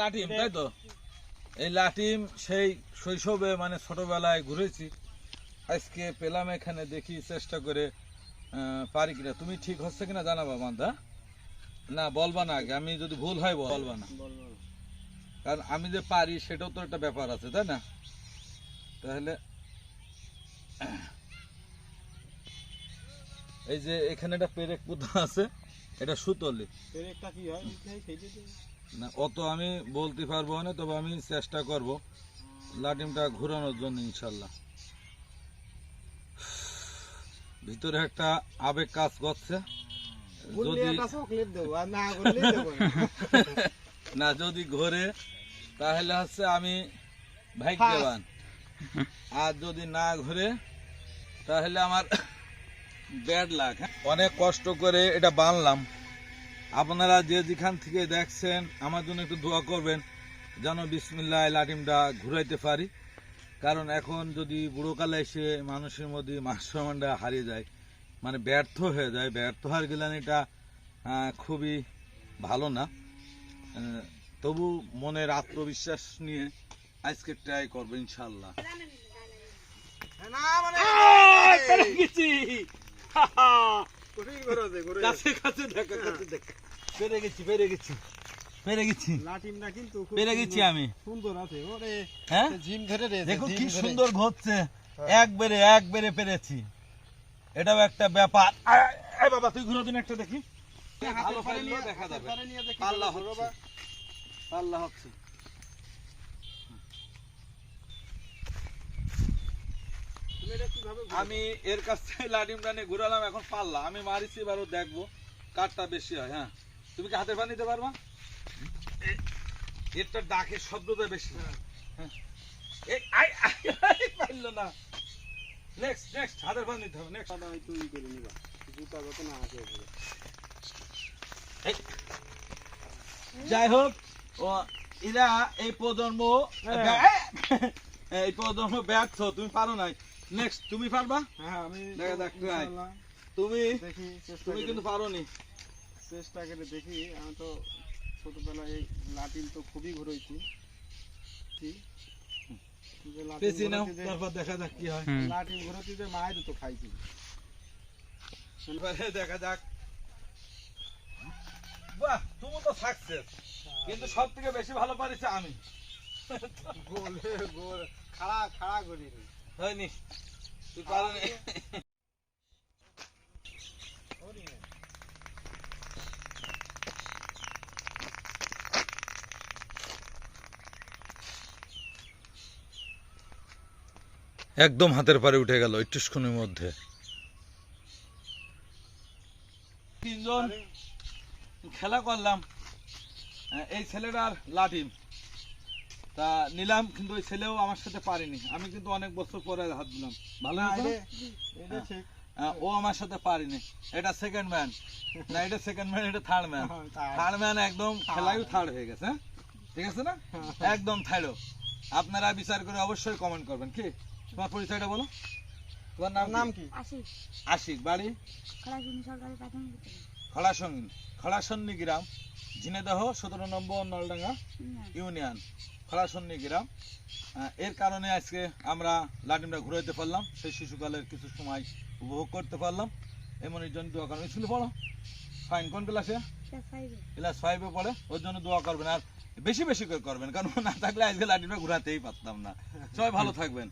লাটিম তাই তো? এই লাটিম সেই শৈশবে মানে ছোটবেলায় ঘুরেছি। আজকে পেলাম এখানে দেখি চেষ্টা করে পারি কিনা। তুমি ঠিক হচ্ছে কিনা জানাবা, মান্দা? না, বলবা না আগে। আমি যদি ভুল হয় বলবা না। কারণ আমি যে পারি, সেটাও তো একটা ব্যাপার আছে, তাই না? তাহলে, এই যে এখানে একটা পেরেক পুঁতা আছে, এটা সুতলি। পেরেকটা কি হয়? না অত আমি বলতে পারব না তবে আমি চেষ্টা করব লাটিমটা ঘোরানোর জন্য ইনশাল্লাহ ভিতরে একটা আবেগ কাজ করছে। যদি না যদি ঘোরে তাহলে হচ্ছে আমি ভাগ্যবান। আর যদি না ঘুরে তাহলে আমার ব্যাড লাগ অনেক কষ্ট করে এটা বানলাম। আপনারা যে যেখান থেকে দেখছেন আমার জন্য একটু দোয়া করবেন যেন বিসমিল্লাহ লাটিমটা ঘুরাইতে পারি। কারণ এখন যদি বুড়োকালে এসে মানুষের মধ্যে মাসমানটা হারিয়ে যায় মানে ব্যর্থ হয়ে যায় ব্যর্থ হার গেলেন এটা খুবই ভালো না। তবু মনের আত্মবিশ্বাস নিয়ে আজকে ট্রাই করব ইনশাল্লাহ মানে কাছে কাছে দেখা কাছে দেখা। পেরে গেছি পেরে গেছি। পেরে গেছি। লাটিমটা কিন্তু পেরে গেছি আমি। সুন্দর আছে। ওরে হ্যাঁ? জিম ধরে রে দেখো কি সুন্দর ঘটছে। একবারে একবারে পেরেছি। এটাও একটা ব্যাপার। আয়, আয় বাবা তুই ঘুরো দিন একটা দেখি। ভালো পাইলেও দেখা যাবে। পাল্লা হচ্ছে। পাল্লা হচ্ছে। আমি এর কাছ থেকে লাডিমটা নিয়ে ঘুরালাম এখন পাল্লা। আমি মারিছি এবারও দেখব। কারটা বেশি হয় হ্যাঁ। তুমি কি হাতের পানি নিতে পারবা? এরটা ডাকের শব্দটা বেশি। হ্যাঁ এই আই আই আই না। নেক্সট নেক্সট হাতের পানি নিতে হবে নেক্সট তুই করে নিবা। জুতা যত না আছে ওপরে। যাই হোক ও এরা এই প্রজন্ম এই প্রজন্ম ব্যর্থ তুমি পারো নাই। নেক্সট তুমি পারবা? হ্যাঁ আমি দেখা try. তুমি তুমি কিন্তু পারো নি চেষ্টা করে দেখি আমি তো ছোটবেলায় এই লাটিম তো খুবই ঘুরেছি। কি? পেছি নাও তারপর দেখা যাক কি হয়। লাটিম ঘুরাতে যে মায়ের তো খাইছি। এবারে দেখা যাক। বাহ তুমি তো সাকসেস কিন্তু সব থেকে বেশি ভালো পারিছে আমি। গোল গোল খাড়া খাড়া করিনি। হয়নি। তুই পারো নি একদম হাতের পারে উঠে গেল একটুক্ষণের মধ্যে। তিনজন খেলা করলাম। এই ছেলেটার লাঠিম। তা নিলাম কিন্তু ওই ছেলেও আমার সাথে পারেনি। আমি কিন্তু অনেক বছর পরে হাত দিলাম। ভালো ও আমার সাথে পারেনি। এটা সেকেন্ড ম্যান না এটা সেকেন্ড ম্যান এটা থার্ড ম্যান হ্যাঁ, থার্ড ম্যান একদম খেলায়ও থার্ড হয়ে গেছে হ্যাঁ? ঠিক আছে না? একদম থার্ড আপনারা বিচার করে অবশ্যই কমেন্ট করবেন কি? তোমার পরিচয়টা বলো? তোমার নাম নাম কি? কি আশিক। আশিক বাড়ি? খোলাশুনি সরকারি প্রাথমিক বিদ্যালয়। খলাসঙ্গী গ্রাম। ঝিনেদহ সতেরো নম্বর নলডাঙ্গা ইউনিয়ন। খলাসন্নি গ্রাম। এর কারণে আজকে আমরা লাটিমটা ঘুরাইতে পারলাম সেই শিশুকালের কিছু সময় উপভোগ করতে পারলাম। এমন এমনই জন্য দোয়া করবেন। স্কুলে পড়ো? ফাইন কোন ক্লাসে ক্লাস ফাইভে ক্লাস ফাইভে পড়ে ওর জন্য দোয়া করবেন আর বেশি বেশি করে করবেন কারণ না থাকলে আজকে লাটিমটা ঘুরাতেই পারতাম না। সবাই ভালো থাকবেন।